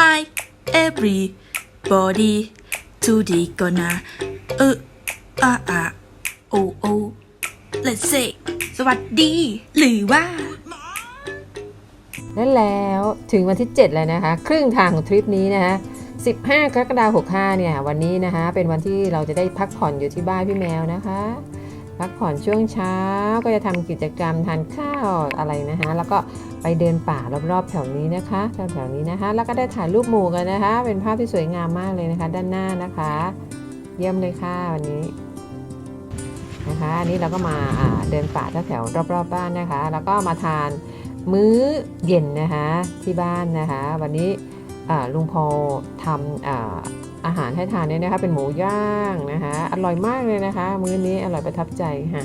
Hi everybody today gonna เอออ่าอ่าโอโอ let's say สวัสดี หรือว่า นั่นแล้วถึงวันที่ 7 แล้วนะคะ ครึ่งทางของทริปนี้นะคะ15 กรกฎาคม65 เนี่ย วันนี้นะคะ เป็นวันที่เราจะได้พักผ่อนอยู่ที่บ้านพี่แมวนะคะ พักผ่อนช่วงเช้าก็จะทำกิจกรรมทานข้าวอะไรนะคะ แล้วก็ ไปเดินป่ารอบๆแถวนี้นะคะแถวๆนี้นะคะ แล้วก็ได้ถ่ายรูปหมู่กันนะคะ เป็นภาพที่สวยงามมากเลยนะคะ ด้านหน้านะคะ เยี่ยมเลยค่ะวันนี้นะคะอันนี้เราก็มาเดินป่าแถวๆรอบๆบ้านนะคะ แล้วก็มาทานมื้อเย็นนะคะที่บ้านนะคะ วันนี้ลุงพอทำออาหารให้ทานเนี่ยนะคะ เป็นหมูย่างนะคะ อร่อยมากเลยนะคะ มื้อนี้อร่อยประทับใจค่ะ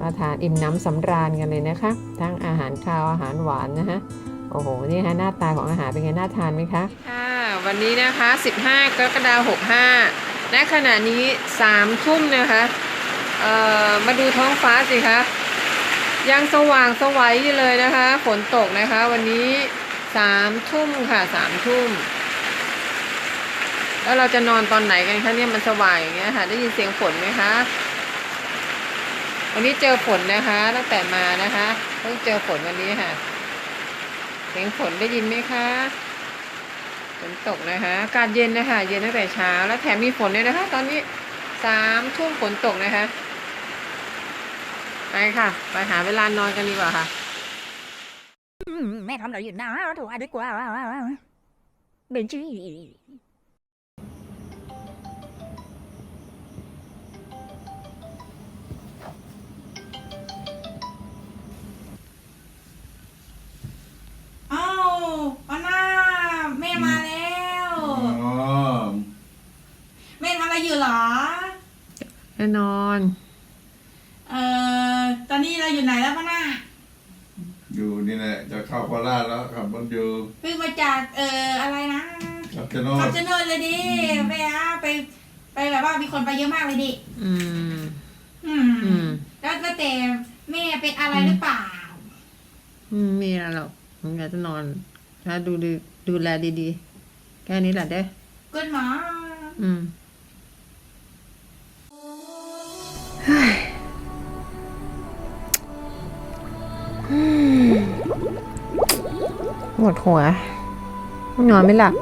มาทานอิ่มน้ำสำราญกันเลยนะคะ ทั้งอาหารคาวอาหารหวานนะคะโอ้โห นี่ฮะหน้าตาของอาหารเป็นไงน่าทานไหมคะค่ะวันนี้นะคะ 15 กรกฎาคม65ณขณะนี้3ทุ่มนะคะเอ่อมาดูท้องฟ้าสิคะยังสว่างสวัยอยู่เลยนะคะ ฝนตกนะคะ วันนี้สามทุ่มค่ะสามทุ่มแล้วเราจะนอนตอนไหนกันคะเนี่ยมันสว่างอย่างเงี้ยค่ะ ได้ยินเสียงฝนไหมคะ วันนี้เจอฝนนะคะตั้งแต่มานะคะเพิ่งเจอฝนวันนี้ค่ะเสียงฝนได้ยินไหมคะฝนตกนะคะอากาศเย็นนะคะ เย็นตั้งแต่เช้า แล้วแถมมีฝนด้วยนะคะ ตอนนี้สามทุ่มฝนตกนะคะไปค่ะ ไปหาเวลานอนกันดีกว่าค่ะแม่ทำอะไรอยู่นะโทรหาดีกว่าเบนจี้ น่นอนเอ่อตอนนี้เราอยู่ไหนแล้วปาน่าอยู่นี่แหละจะเข้าโคราชแล้วขับรถอยู่เพิ่งมาจากเอ่ออะไรนะขับจะโนดคำชะโนดเลยดิไปอะไป ไปแบบว่ามีคนไปเยอะมากเลยดิอืม อืมอืม แล้วแล้วแต่แม่เป็นอะไรหรือเปล่าอืมมีอะไรหรอกผมอยากจะนอนถ้าดูดูดูแลดีๆ แค่นี้แหละเด้กุณหมออืม หมดหัว นอนไม่หลับ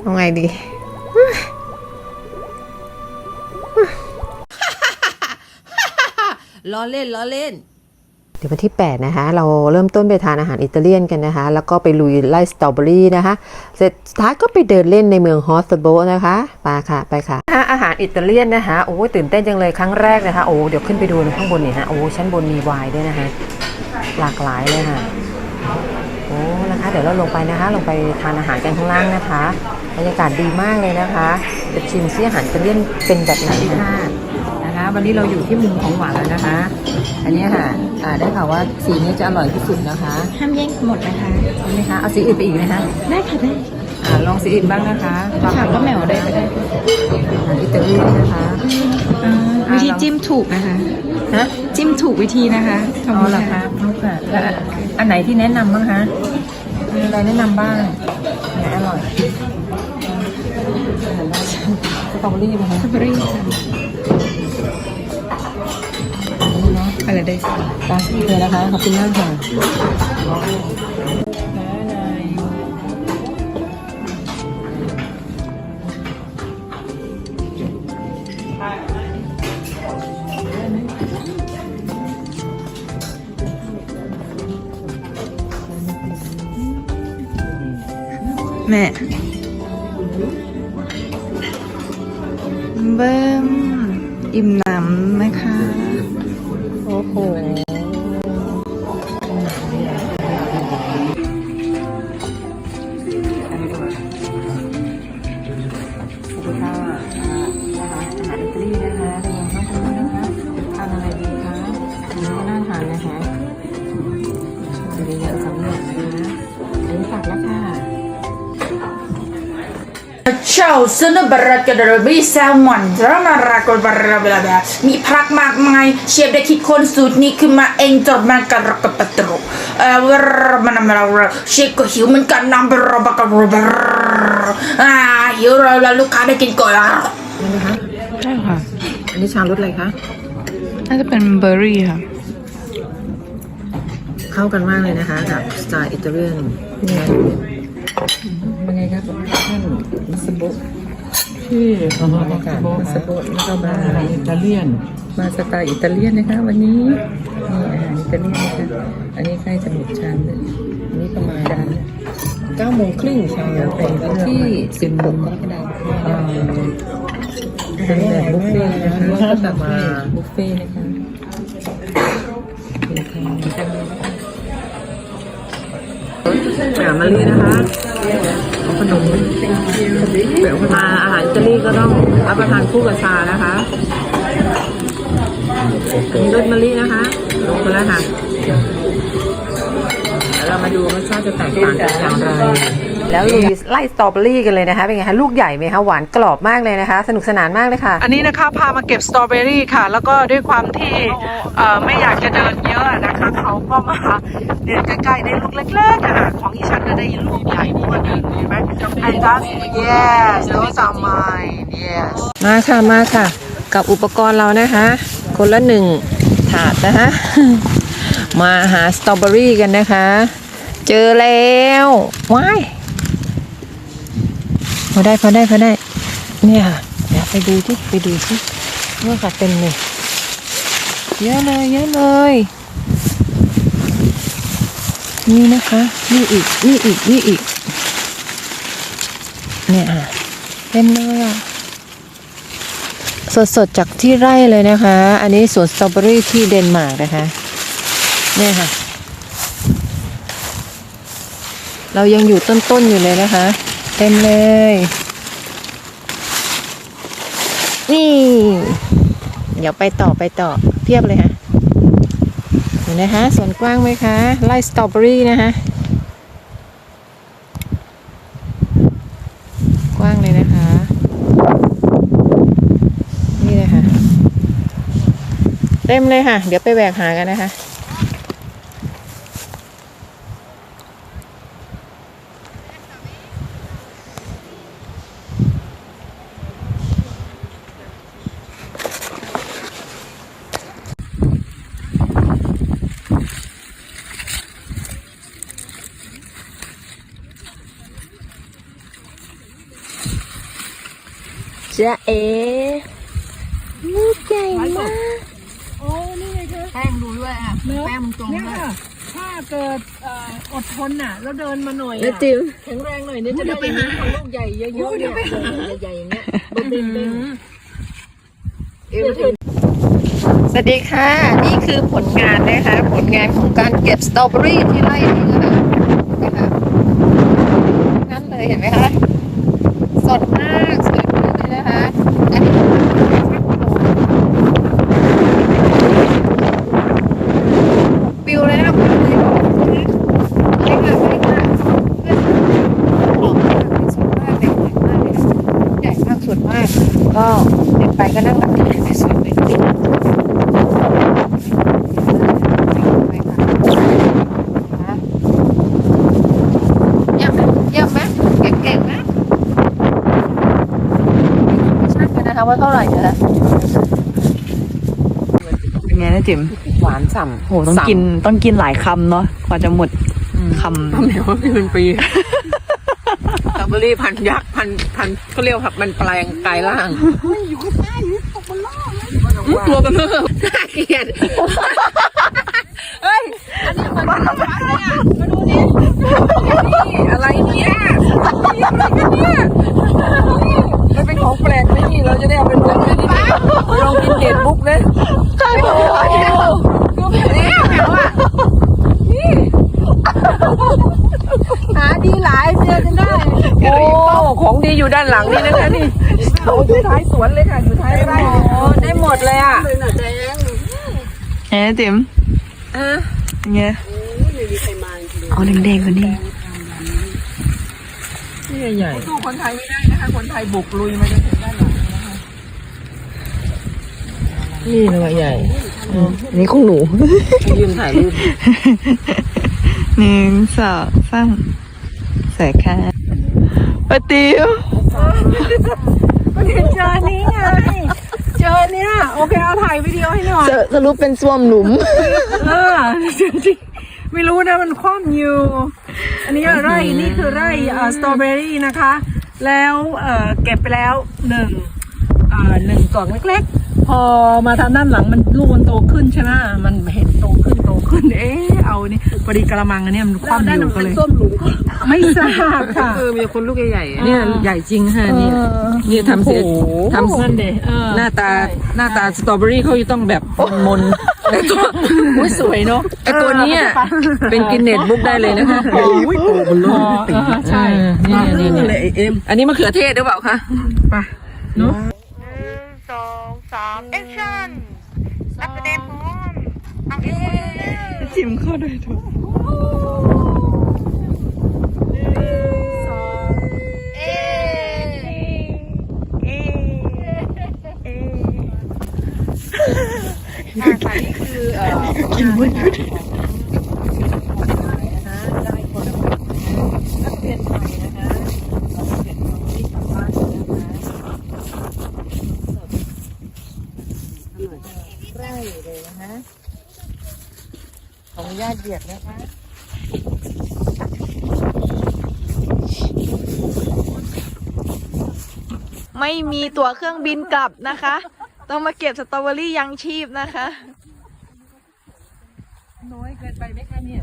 เอาไงดี ล้อเล่นล้อเล่น เดี๋ยววันที่ 8 นะคะ เราเริ่มต้นไปทานอาหารอิตาเลียนกันนะคะ แล้วก็ไปลุยไล่สตรอเบอรี่นะคะ เสร็จสุดท้ายก็ไปเดินเล่นในเมืองฮอสโบนะคะไปค่ะไปค่ะ อาหารอิตาเลียนนะคะ โอ้ยตื่นเต้นจังเลยครั้งแรกนะคะ โอ้เดี๋ยวขึ้นไปดูข้างบนนี่ฮะ โอ้ชั้นบนมีไวน์ด้วยนะคะ หลากหลายเลยค่ะ โอ้นะคะ เดี๋ยวเราลงไปนะคะ ลงไปทานอาหารกันข้างล่างนะคะ บรรยากาศดีมากเลยนะคะจะชิมซิอาหารอิตาเลียนเป็นแบบไหนค่ะนะคะ วันนี้เราอยู่ที่มุมของหวานแล้วนะคะ อันนี้ค่ะอ่าได้ข่าวว่าสีนี้จะอร่อยที่สุดนะคะห้ามแย่งหมดนะคะใช่ไหมคะ เอาสีอื่นไปอีกไหมคะได้ค่ะได้อ่าลองสีอื่นบ้างนะคะค่ะก็แมวได้ก็ได้อาหารอิตาเลียนนะคะอ่าวิธีจิ้มถูกนะคะฮะจิ้มถูกวิธีนะคะขอบเอาคุณละค่ะคะลูกค่ะแล้วอันไหนที่แนะนำบ้างคะมีอะไรแนะนำบ้างไหนอร่อยสตรอเบอรี่ไหมคะ สตรอเบอรี่ค่ะ อะไรได้ตามเลยนะคะ ขอบคุณมากค่ะแม่เบิ้มอิ่มหนำนะคะ โเร็จนะคะอันนี้ตักแล้วค่ะชชาวซนบรักกระบีแซลมอนรามารักบราบลาบลามีพรักมากมายเชฟได้คิดคนสูตรนี้ขึ้นมาเองจดมันกระกระปตรุเออวรมันมันเราเชฟก็หิวเหมือนกันน้ำบราบกระบราอ่าหิวเราแล้วลูกค้าได้กินก่อนละใช่ค่ะ อันนี้ชารสอะไรคะ น่าจะเป็นเบอร์รี่ค่ะ เข้ากันมากเลยนะคะกับสไตล์อิตาเลียนนะเป็นไงครับท่านมัส โบะที่บรรยากาศมัสโบะแล้วก็มาอิตาเลียน มาสไตล์อิตาเลียนนะคะ วันนี้นี่อาหารอิตาเลียนนะคะอันนี้ใกล้จะหมดชามแล้วอันนี้ประมาณเก้าโมงครึ่งเช้าเป็นวันที่สิบหกกรกฎาคมเป็นแบบบุฟเฟ่ต์นะคะแล้วก็แบบมาบุฟเฟ่ต์นะคะเป็นคำอาหารมาลีนะคะ ขนมแบบมาอาหารอิตาลีก็ต้องรับประทานคู่กับชานะคะมีรสมะลินะคะลงไปแล้วค่ะแล้วเรามาดูรสชาติจะแตกต่างกันอย่างไร แล้วลุยไล่สตรอเบอรี่กันเลยนะคะเป็นไงคะลูกใหญ่ไหมคะหวานกรอบมากเลยนะคะ สนุกสนานมากเลยค่ะ อันนี้นะคะพามาเก็บสตรอเบอรี่ค่ะ แล้วก็ด้วยความที่เอ่อไม่อยากจะเดินเยอะนะคะเขาก็มาเดินใกล้ๆได้ลูกเล็กๆอะของอีฉันก็ได้ลูกใหญ่กว่าหนึ่งเห็นไหม and that's yes those are mine yes มาค่ะมาค่ะ กับอุปกรณ์เรานะคะ คนละหนึ่งถาดนะคะมาหาสตรอเบอรี่กันนะคะ เจอแล้วว้าย พอได้พอได้พอได้ เนี่ยค่ะเดี๋ยวไปดูที่ไปดูที่เนี่ยค่ะเต็มเลยเยอะเลยเยอะเลย นี่นะคะ นี่อีกนี่อีกนี่อีก เนี่ยค่ะเต็มเลยอะสดๆจากที่ไร่เลยนะคะ อันนี้สวนสตรอเบอรี่ที่เดนมาร์กนะคะ เนี่ยค่ะ เรายังอยู่ต้นๆอยู่เลยนะคะ เต็มเลย นี่ เดี๋ยวไปต่อไปต่อเพียบเลยค่ะเห็นนะคะสวนกว้างไหมคะไร่สตรอเบอรี่นะคะกว้างเลยนะคะ นี่เลยค่ะ เต็มเลยค่ะ เดี๋ยวไปแบกหากันนะคะ จะเอลูกใหญ่มากแป้งดูด้วยอะแป้งมันตรงด้วยถ้าเกิดเอ่ออดทนน่ะ แล้วเดินมาหน่อยแล้วอะจิ๋วแข็งแรงหน่อยเนี่ยจะได้ไปหาลูกใหญ่เยอะๆเนี่ยใหญ่ๆอย่างเงี้ยเด้งๆเด้งสวัสดีค่ะ นี่คือผลงานนะคะ ผลงานของการเก็บสตรอเบอรี่ที่ไร่นี้นะคะนะคะนั่นเลยเห็นไหมคะ สดมาก สวยมากเลยนะคะ อันนี้ปิวเลยนะปิวเลยไปค่ะไปค่ะหอมมากสวยมากเลยใหญ่มากเลยใหญ่มากสวยมาก ก็เดินไปก็นั่งแบบนี้สวยเลย เยี่ยมไหมเยี่ยมไห มเก่งๆไหมไม่ช่างกันนะคะว่าเท่าไหร่นะคะเป็นไงนะจิ๋มหวานฉ่ำโหต้องกินต้องกินหลายคำเนาะกว่าจะหมดคำทำเดี๋ยวว่าเป็นปี สตรอเบอรี่พันยักษ์พันพันเขาเรียกว่ามันแปลงกายร่างอยู่ข้างใต้อยู่ตกบนล่อตัวกันเพิ่มน่าเกลียดเฮ้ยอันนี้มันอะไรเนี่ยมันเป็นของแปลกไหมนี่เราจะได้เอาไปลงในนี้ลองกินเด็ดบุ๊กเลยใช่โอ้คือแบบนี้แบบว่าหาดีหลายเจอจะได้ โอ้ของดีอยู่ด้านหลังนี่นะคะนี่โอ้อยู่ท้ายสวนเลยค่ะอยู่ท้ายไร่โอ้ได้หมดเลยอะเอ๊ะจิ๋มอะเป็นไงเอาแดงๆกว่านี้นใหญ่สู้คนไทยไม่ได้นะคะ คนไทยบุกลุยมาจนถึงด้านหลังนะคะนี่เลยใหญ่นี่ของหนูยืนถ่ายรูปหนึ่งสองสามใส่ค่ะ ปะติวเจอนี้ไง เจอเนี่ยโอเคเอาถ่ายวิดีโอให้หน่อยสรุปเป็นส้วมหลุม เออจริงๆไม่รู้นะมันคว่ำอยู่ อันนี้ไร่นี่คือไร่สตรอเบอรี่นะคะ แล้วเอ่อเก็บไปแล้วหนึ่งเอ่อหนึ่งกล่องเล็กๆ พอมาทางด้านหลังมันลูกมันโตขึ้นใช่ไหมมันเห็นโตขึ้นโต ขึ้น เอ๊ะเอานี่พอดีกระมังอันเนี้ยมันคว่ำอยู่ก็เลยไม่ทราบค่ะเออมีคนลูกใหญ่ๆเนี่ยใหญ่จริงค่ะนี่นี่ทำเสร็จทำนั่นเดเออหน้าตาหน้าตาสตรอเบอรี่เขาจะต้องแบบมนๆแต่ตัวอุ๊ยสวยเนาะไอตัวเนี้ยเป็นกินเน็ตบุ๊กได้เลยนะคะโอ้ยโตบนโลกใช่นี่นี่นี่เลยเอ็มอันนี้มะเขือเทศหรือเปล่าคะไปเนาะสองสามแอคชั่นนักแสดงพร้อมเอาเอ๊ะ จิมเข้าด้วยถูกเอ๊ะเอ๊ะเอ๊ะกินมืดข องญาติเดียดนะคะไม่มีตั๋วเครื่องบินกลับนะคะ ต้องมาเก็บสตรอเบอรี่ยังชีพนะคะ น้อยเกินไปไหมคะเนี่ย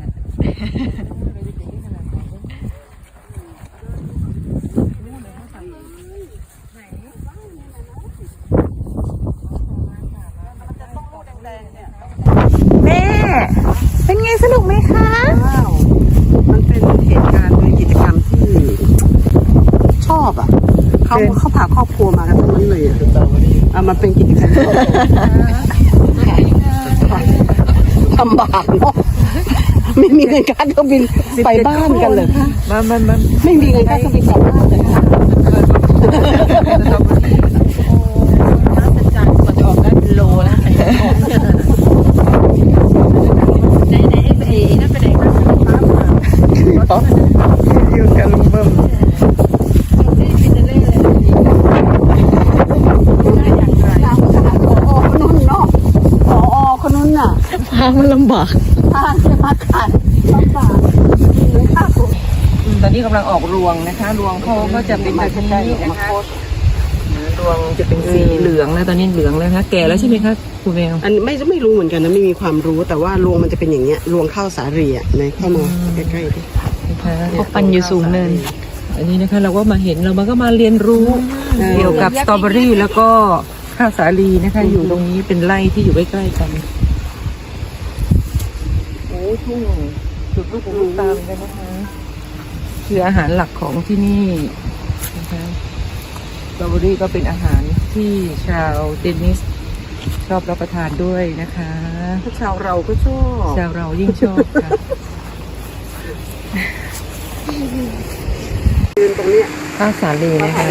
แม่ เป็นไงสนุกไหมคะ ว้าว มันเป็นเหตุการณ์เป็นกิจกรรมที่ชอบอะ เขาเขาพาครอบครัวมากันทั้งนั้นเลยอะเอามาเป็นกิจกรรมที่ชอบลำบากเนาะไม่มีเงินค่าเครื่องบินไปบ้านกันเลยค่ะมันมันมันไม่มีเงินค่าเครื่องบินกลับบ้านเลยค่ะอยู่กับลุงเบิ้ม อ๋อคนนู้นเนาะอ๋อคนนู้นน่ะ ทางมันลำบากทางจะมาขายลำบากเงินค่าเครื่องบินตอนนี้กำลังออกรวงนะคะ รวงเขาก็จะเป็นแบบนี้นะคะรวงจะเป็นสีเหลืองแล้วตอนนี้เหลืองแล้วนะคะแก่แล้วใช่ไหมคะคุณแมวอันไม่ไม่รู้เหมือนกันนะไม่มีความรู้แต่ว่ารวงมันจะเป็นอย่างเงี้ยรวงข้าวสาลีอะในเข้ามาใกล้ๆดิเขาปันอยู่สูงเนิน อันนี้นะคะเราก็มาเห็นเรามันก็มาเรียนรู้เกี่ยวกับสตรอเบอรี่แล้วก็ข้าวสาลีนะคะอยู่ตรงนี้เป็นไร่ที่อยู่ใกล้ๆกันโอ้ ทุ่งสุดลูกหูลูกตาเหมือนกันนะคะคืออาหารหลักของที่นี่นะคะสตรอเบอรี่ก็เป็นอาหารที่ชาวเดนิสชอบรับประทานด้วยนะคะถ้าชาวเราก็ชอบชาวเรายิ่งชอบค่ะยืนตรงเนี้ยข้าวสาลีนะคะ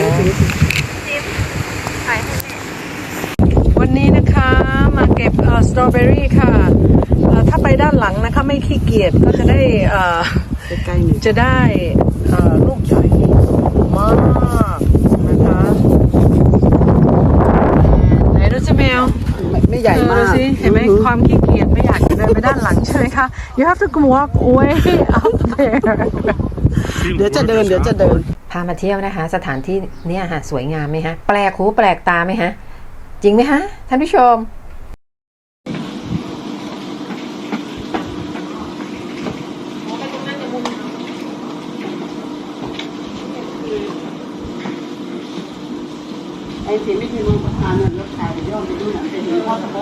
วันนี้นะคะมาเก็บสตรอเบอรี่อ strawberry ค่ะเอ่อถ้า ไปด้านหลังนะคะ ไม่ขี้เกียจก็จะได้เอ่อใกล้ๆหนึ่งจะได้เอ่อลูกใหญ่มากนะคะไหนดูสิแมวไม่ไม่ใหญ่เออมาดูกสิเห็นไหมความขี้เกียจไม่อยากจะเดินไปด้านหลังใช่ไหมคะ you have to walk way up there เดี๋ยวจะเดินเดี๋ยวจะเดินพามาเที่ยวนะคะ สถานที่เนี่ยค่ะสวยงามไหมฮะ แปลกหูแปลกตาไหมฮะ จริงไหมฮะท่านผู้ชม ไอ้สีไม่มีมังประธานเนี่ยรถถ่ายย่อมไปดูหนังเป็นพ่อสะโบ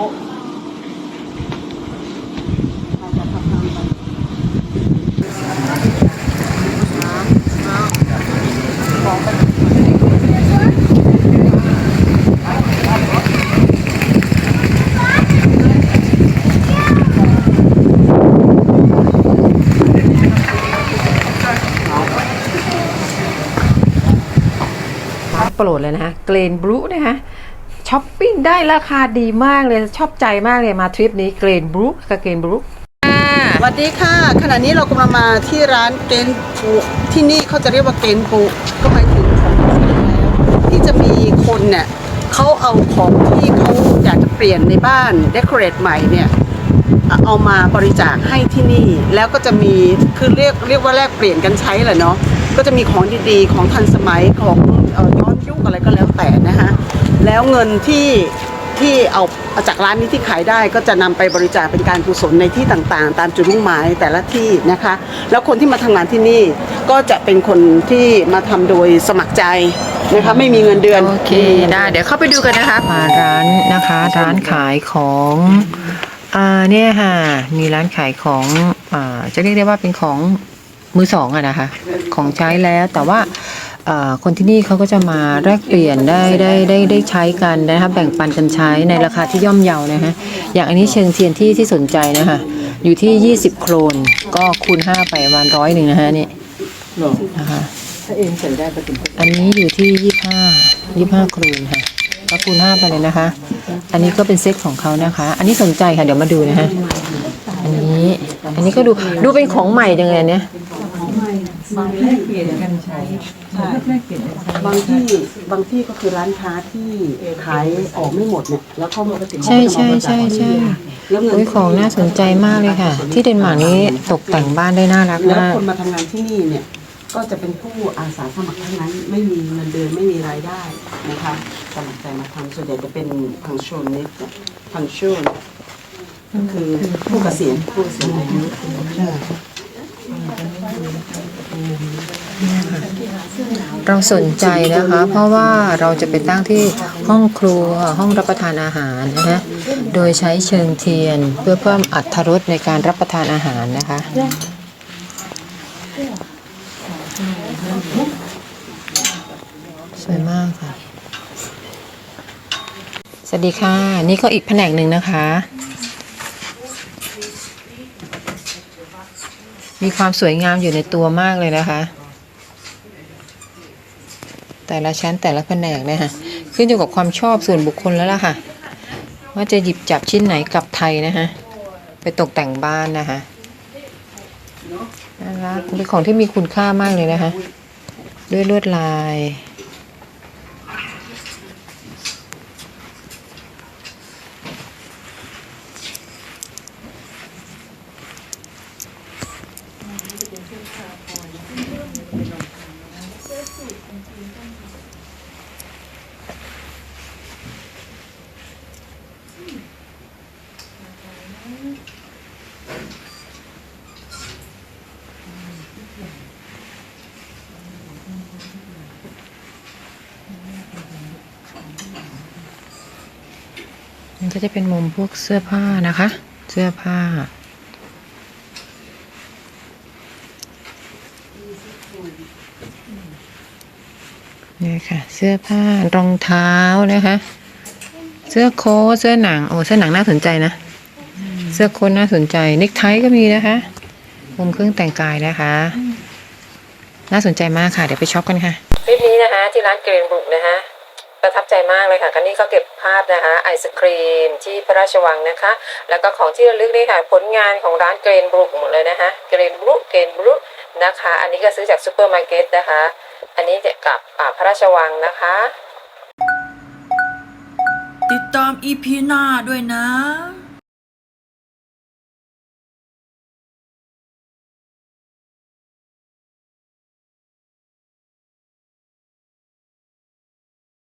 โปรดเลยนะคะเกรนบรูนะคะช้อปปิ้งได้ราคาดีมากเลยชอบใจมากเลยมาทริปนี้เกรนบรูกับเกรนบรูสวัสดีค่ะ ขณะนี้เรากำลังมาที่ร้านเกนปูที่นี่เขาจะเรียกว่าเกนปูก็หมายถึงของที่จะมีคนเนี่ยเขาเอาของที่เขาอยากจะเปลี่ยนในบ้านเดคอเรทใหม่เนี่ยเอามาบริจาคให้ที่นี่ แล้วก็จะมีคือเรียกเรียกว่าแลกเปลี่ยนกันใช้แหละเนาะก็จะมีของดีๆ ของทันสมัยของ อ่อย้อนยุคอะไรก็แล้วแต่นะคะแล้วเงินที่ที่เอาเอาจากร้านนี้ที่ขายได้ก็จะนำไปบริจาคเป็นการกุศลในที่ต่างๆ ตามจุดมุ่งหมายแต่ละที่นะคะ แล้วคนที่มาทำงานที่นี่ก็จะเป็นคนที่มาทำโดยสมัครใจนะคะไม่มีเงินเดือนโอเคได้เดี๋ยวเข้าไปดูกันนะคะมาร้านนะคะร้านขายของอ่าเนี่ยค่ะมีร้านขายของอ่าจะเรียกได้ว่าเป็นของมือสองอะนะคะ ของใช้แล้วแต่ว่าอ่า คนที่นี่เขาก็จะมาแลกเปลี่ยนได้ได้ได้ได้ใช้กันนะคะแบ่งปันกันใช้ในราคาที่ย่อมเยานะคะอย่างอันนี้เชิงเทียนที่ที่สนใจนะคะอยู่ที่ 20 โครนก็คูณ 5 ไปประมาณร้อยหนึ่งนะคะนี่นะคะถ้าเองใส่ได้ก็ถึงอันนี้อยู่ที่ยี่ห้ายี่ห้าครูนค่ะก็คูณห้าไปเลยนะคะ อันนี้ก็เป็นเซ็ตของเขานะคะ อันนี้สนใจค่ะเดี๋ยวมาดูนะฮะอันนี้อันนี้ก็ดูดูเป็นของใหม่จังเลยอัน เนี้ยบางที่บางที่ก็คือร้านค้าที่ขายออกไม่หมดเนี่ยแล้วเขาใช่ใช่ใช่ใช่แล้วเงินโอ้ยของน่าสนใจมากเลยค่ะ ที่เดนมาร์กนี้ตกแต่งบ้านได้น่ารักแล้วมาก คนมาทำงานที่นี่เนี่ยก็จะเป็นผู้อาสาสมัครทั้งนั้น ไม่มีเงินเดือนไม่มีรายได้นะคะสมัครใจมาทำส่วนใหญ่จะเป็นพังชนนิดพังชนก็คือผู้เกษียณผู้เกษียณอายุใช่ เราสนใจนะคะ เพราะว่าเราจะไปตั้งที่ห้องครัวห้องรับประทานอาหารนะฮะโดยใช้เชิงเทียนเพื่อเพิ่มอรรถรสในการรับประทานอาหารนะคะสวยมากค่ะ สวัสดีค่ะ นี่ก็อีกแผนกหนึ่งนะคะ มีความสวยงามอยู่ในตัวมากเลยนะคะ แต่ละชั้นแต่ละแผนกเนี่ยค่ะขึ้นอยู่กับความชอบส่วนบุคคลแล้วล่ะค่ะ ว่าจะหยิบจับชิ้นไหนกลับไทยนะคะ ไปตกแต่งบ้านนะคะน่ารักเป็นของที่มีคุณค่ามากเลยนะคะ ด้วยลวดลาย ก็จะเป็นมุมพวกเสื้อผ้านะคะ เสื้อผ้า นี่ค่ะ เสื้อผ้ารองเท้านะคะ เสื้อโค้ทเสื้อหนัง โอ้เสื้อหนังน่าสนใจนะ เสื้อโค้ทน่าสนใจเนคไทก็มีนะคะ มุมเครื่องแต่งกายนะคะ น่าสนใจมากค่ะ เดี๋ยวไปช็อปกันค่ะคลิปนี้นะคะ ที่ร้านเกรนบุกนะคะ ประทับใจมากเลยค่ะกันนี้ก็เก็บภาพนะคะไอศครีมที่พระราชวังนะคะ แล้วก็ของที่ระลึกนี่ค่ะ ผลงานของร้านเกรนบรุกหมดเลยนะคะเกรนบรุกเกรนบรุกนะคะ อันนี้ก็ซื้อจากซูเปอร์มาร์เก็ตนะคะ อันนี้จะกับอ่าพระราชวังนะคะ ติดตามอีพีหน้าด้วยนะ